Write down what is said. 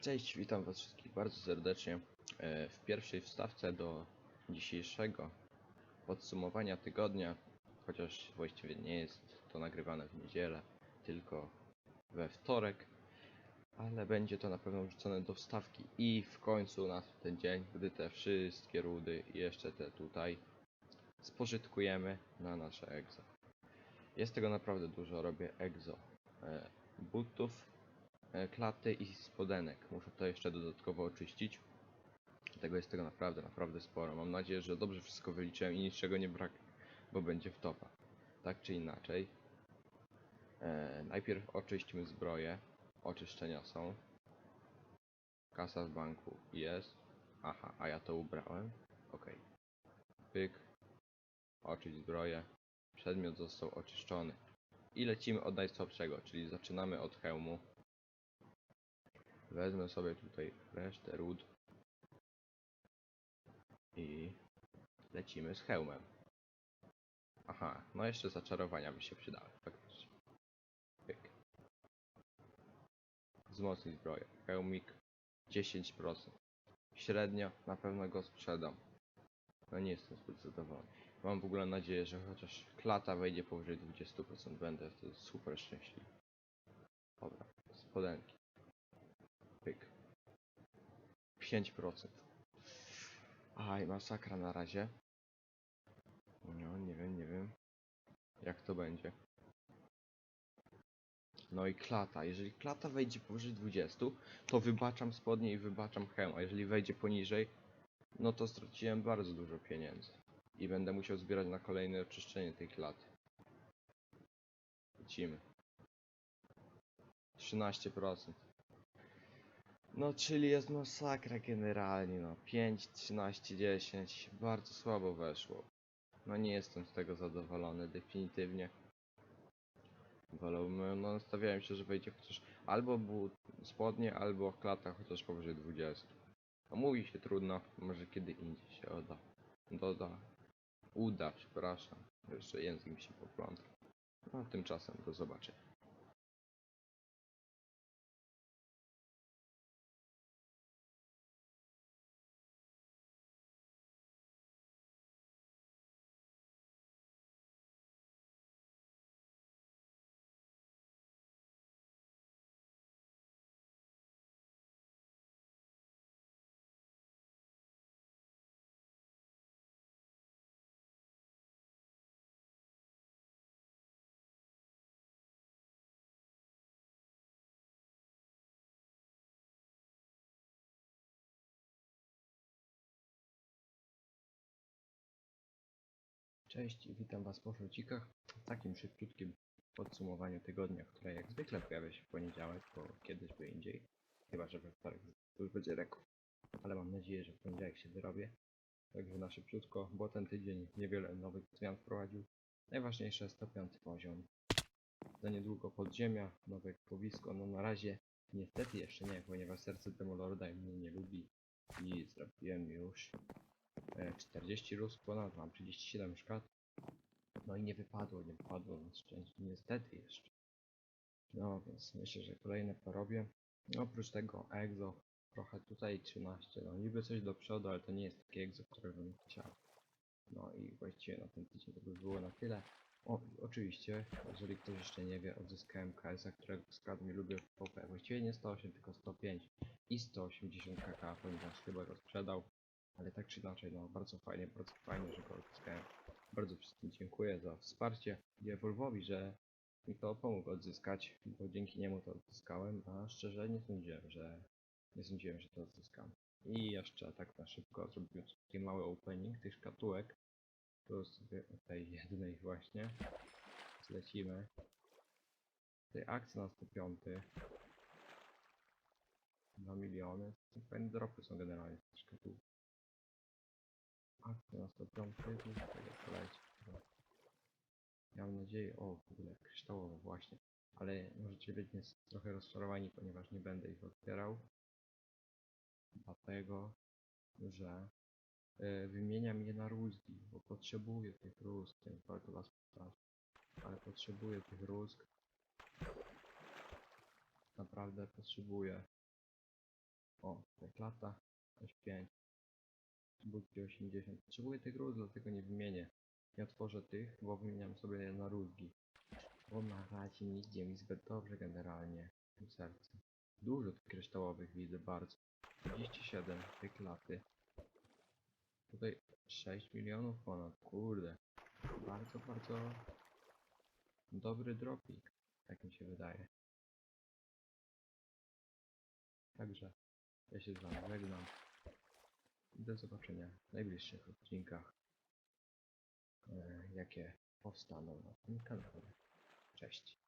Cześć, witam was wszystkich bardzo serdecznie e, w pierwszej wstawce do dzisiejszego podsumowania tygodnia, chociaż właściwie nie jest to nagrywane w niedzielę, tylko we wtorek, ale będzie to na pewno wrzucone do wstawki i w końcu na ten dzień, gdy te wszystkie rudy i jeszcze te tutaj spożytkujemy na nasze egzo. Jest tego naprawdę dużo, robię egzo e, butów, klaty i spodenek. Muszę to jeszcze dodatkowo oczyścić. Tego jest tego naprawdę, naprawdę sporo. Mam nadzieję, że dobrze wszystko wyliczyłem i niczego nie brak, bo będzie w topa. Tak czy inaczej. E, najpierw oczyśćmy zbroję. Oczyszczenia są. Kasa w banku jest. Aha, a ja to ubrałem. Okej. Pyk. Oczyść zbroję. Przedmiot został oczyszczony. I lecimy od najsłabszego, czyli zaczynamy od hełmu. Wezmę sobie tutaj resztę ród. I lecimy z hełmem. Aha, no jeszcze zaczarowania by się przydały, faktycznie. Pyk. Wzmocnij zbroję. Hełmik 10%. Średnio na pewno go sprzedam. No nie jestem zbyt zadowolony. Mam w ogóle nadzieję, że chociaż klata wejdzie powyżej 20%, będę wtedy super szczęśliwy. Dobra, spodenki. Pyk. 5%. Aj, masakra na razie. No, nie wiem, nie wiem. Jak to będzie. No i klata. Jeżeli klata wejdzie powyżej 20, to wybaczam spodnie i wybaczam hełm. A jeżeli wejdzie poniżej, no to straciłem bardzo dużo pieniędzy. I będę musiał zbierać na kolejne oczyszczenie tej klaty. Lecimy. 13%. No, czyli jest masakra generalnie, no. 5, 13, 10. Bardzo słabo weszło. No nie jestem z tego zadowolony, definitywnie. Wolałbym, no nastawiałem się, że wejdzie chociaż albo but, spodnie, albo klata chociaż powyżej 20. No mówi się trudno, może kiedy indziej się oda. Doda. Uda, przepraszam. Jeszcze język mi się poplątał. No tymczasem do zobaczenia. Cześć i witam Was po szorcikach w takim szybciutkim podsumowaniu tygodnia, które jak zwykle pojawia się w poniedziałek, bo kiedyś by indziej. Chyba, że we wtorek to już będzie rekord. Ale mam nadzieję, że w poniedziałek się wyrobię. Także na szybciutko, bo ten tydzień niewiele nowych zmian wprowadził. Najważniejsze 105 poziom. Za niedługo podziemia, nowe powisko. No na razie niestety jeszcze nie, ponieważ serce Demolorda mnie nie lubi. I zrobiłem już 40 rus ponad, mam 37 szkat. No i nie wypadło, nie wypadło na szczęście, niestety jeszcze. No więc myślę, że kolejne porobię. No, oprócz tego egzo, trochę tutaj 13, no niby coś do przodu, ale to nie jest takie egzo, które bym chciał. No i właściwie na ten tydzień to by było na tyle. O, oczywiście, jeżeli ktoś jeszcze nie wie, odzyskałem KS-a, którego skład mi lubię w PvP. Właściwie nie 108, tylko 105 i 180 kk, ponieważ chyba go sprzedał. Ale tak czy inaczej, no bardzo fajnie, bardzo fajnie, że go odzyskałem. Bardzo wszystkim dziękuję za wsparcie i Evolvowi, że mi to pomógł odzyskać, bo dzięki niemu to odzyskałem, a szczerze nie sądziłem, że nie sądziłem, że to odzyskam. I jeszcze tak na szybko zrobiłem taki mały opening tych szkatułek. Tu sobie tej jednej właśnie. Zlecimy. Tej akcji na 105. 2 miliony. Fajne dropy są generalnie z tych szkatułek. Akcja na 105. Tu sobie poleci. Ja mam nadzieję, o w ogóle kryształowe właśnie. Ale możecie być nie- trochę rozczarowani, ponieważ nie będę ich otwierał. Dlatego, że e, wymieniam je na rózgi, bo potrzebuję tych rózg, więc warto was przepraszam. Ale potrzebuję tych rózg. Naprawdę potrzebuję. O, tutaj klata. Coś 5. Budki 80. Potrzebuję tych ród, dlatego nie wymienię. Nie otworzę tych, bo wymieniam sobie na rózgi. Bo na razie nie idzie mi zbyt dobrze generalnie w tym sercu. Dużo tych kryształowych widzę, bardzo. 37 tej klaty. Tutaj 6 milionów ponad, kurde. Bardzo, bardzo dobry dropik, tak mi się wydaje. Także ja się z wami żegnam. Do zobaczenia w najbliższych odcinkach, e, jakie powstaną na tym kanale. Cześć.